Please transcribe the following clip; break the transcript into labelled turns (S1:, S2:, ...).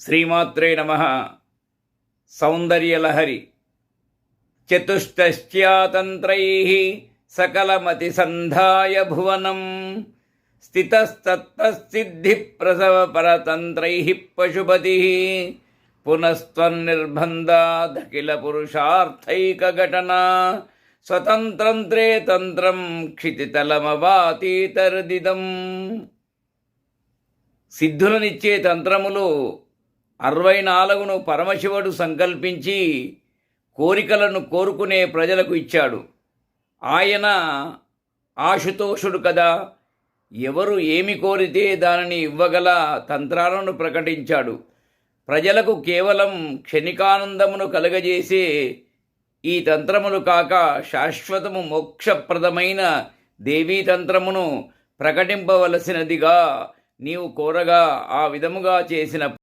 S1: శ్రీమాత్రే నమ. సౌందర్యలహరి. చతుష్టశ్చాతంత్రై సకలమతిసంధాయ భువనం. స్థితస్తత్సిద్ధిప్రసవపరతంత్రై పశుపతి. పునస్త్వన్నిర్బంధాదఖిల పురుషార్థైకఘటనా స్వతంత్రంత్రే తంత్రం క్షితితలమవాతీతరదిదం. సిద్ధులనిచ్చే తంత్రములు అరవై నాలుగును పరమశివుడు సంకల్పించి కోరికలను కోరుకునే ప్రజలకు ఇచ్చాడు. ఆయన ఆశుతోషుడు కదా. ఎవరు ఏమి కోరితే దానిని ఇవ్వగల తంత్రాలను ప్రకటించాడు. ప్రజలకు కేవలం క్షణికానందమును కలుగజేసే ఈ తంత్రములు కాక శాశ్వతము మోక్షప్రదమైన దేవీ తంత్రమును ప్రకటింపవలసినదిగా నీవు కోరగా ఆ విధముగా చేసిన